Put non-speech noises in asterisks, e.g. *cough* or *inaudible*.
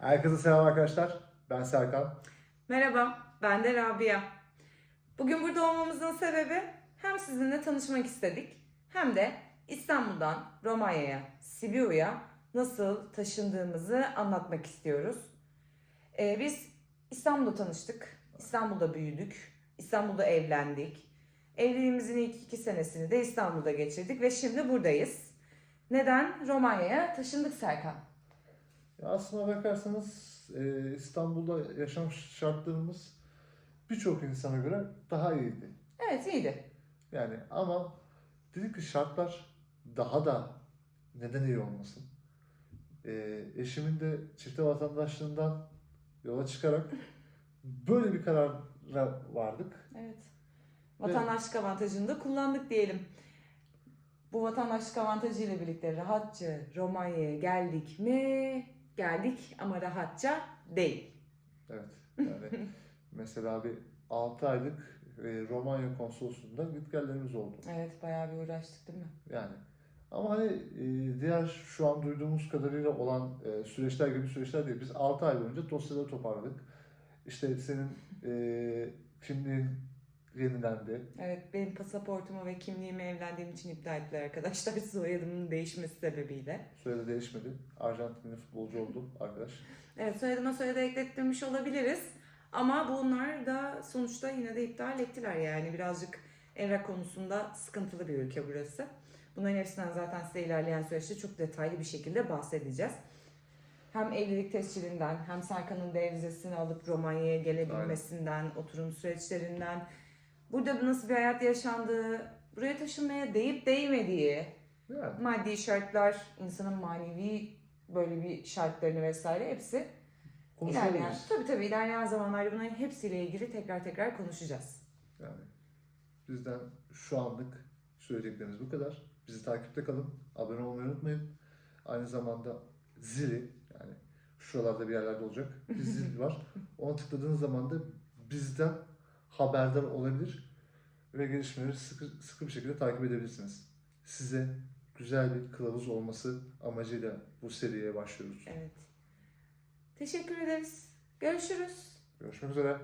Herkese selam arkadaşlar. Ben Serkan. Merhaba, ben de Rabia. Bugün burada olmamızın sebebi hem sizinle tanışmak istedik hem de İstanbul'dan Romanya'ya, Sibiu'ya nasıl taşındığımızı anlatmak istiyoruz. Ee, biz İstanbul'da tanıştık, İstanbul'da büyüdük, İstanbul'da evlendik. Evliliğimizin ilk iki senesini de İstanbul'da geçirdik ve şimdi buradayız. Neden? Romanya'ya taşındık Serkan. Aslına bakarsanız e, İstanbul'da yaşam şartlarımız birçok insana göre daha iyiydi. Evet iyiydi. Yani ama dedik ki şartlar daha da neden iyi olmasın? E, eşimin de çifte vatandaşlığından yola çıkarak böyle bir karara vardık. Evet. Vatandaşlık avantajını da kullandık diyelim. Bu vatandaşlık avantajı ile birlikte rahatça Romanya'ya geldik mi? Geldik ama rahatça değil. Evet. Yani *laughs* mesela bir 6 aylık e, Romanya konsolosluğunda gitgellerimiz oldu. Evet bayağı bir uğraştık değil mi? Yani ama hani e, diğer şu an duyduğumuz kadarıyla olan e, süreçler gibi süreçler değil. Biz 6 ay boyunca dosyaları toparladık. İşte senin e, kimliğin yenilendi. Evet benim pasaportumu ve kimliğimi evlendiğim için iptal ettiler arkadaşlar *laughs* soyadımın değişmesi sebebiyle. Soyadı değişmedi. Arjantinli futbolcu oldu arkadaş. *laughs* Evet soyadıma soyadı eklettirmiş olabiliriz. Ama bunlar da sonuçta yine de iptal ettiler yani birazcık evrak konusunda sıkıntılı bir ülke burası. Bunların hepsinden zaten size ilerleyen süreçte çok detaylı bir şekilde bahsedeceğiz. Hem evlilik tescilinden hem Serkan'ın dev vizesini alıp Romanya'ya gelebilmesinden, oturum süreçlerinden, burada nasıl bir hayat yaşandığı, buraya taşınmaya değip değmediği, Yani maddi şartlar, insanın manevi böyle bir şartlarını vesaire hepsi ilerleyen, tabii tabii ilerleyen zamanlarda bunların hepsiyle ilgili tekrar tekrar konuşacağız. Yani bizden şu anlık söyleyeceklerimiz bu kadar. Bizi takipte kalın. Abone olmayı unutmayın. Aynı zamanda zili yani şuralarda bir yerlerde olacak. Bir zil var. *laughs* Ona tıkladığınız zaman da bizden haberdar olabilir ve gelişmeleri sıkı, sıkı bir şekilde takip edebilirsiniz. Size güzel bir kılavuz olması amacıyla bu seriye başlıyoruz. Evet. Teşekkür ederiz. Görüşürüz. Görüşmek üzere.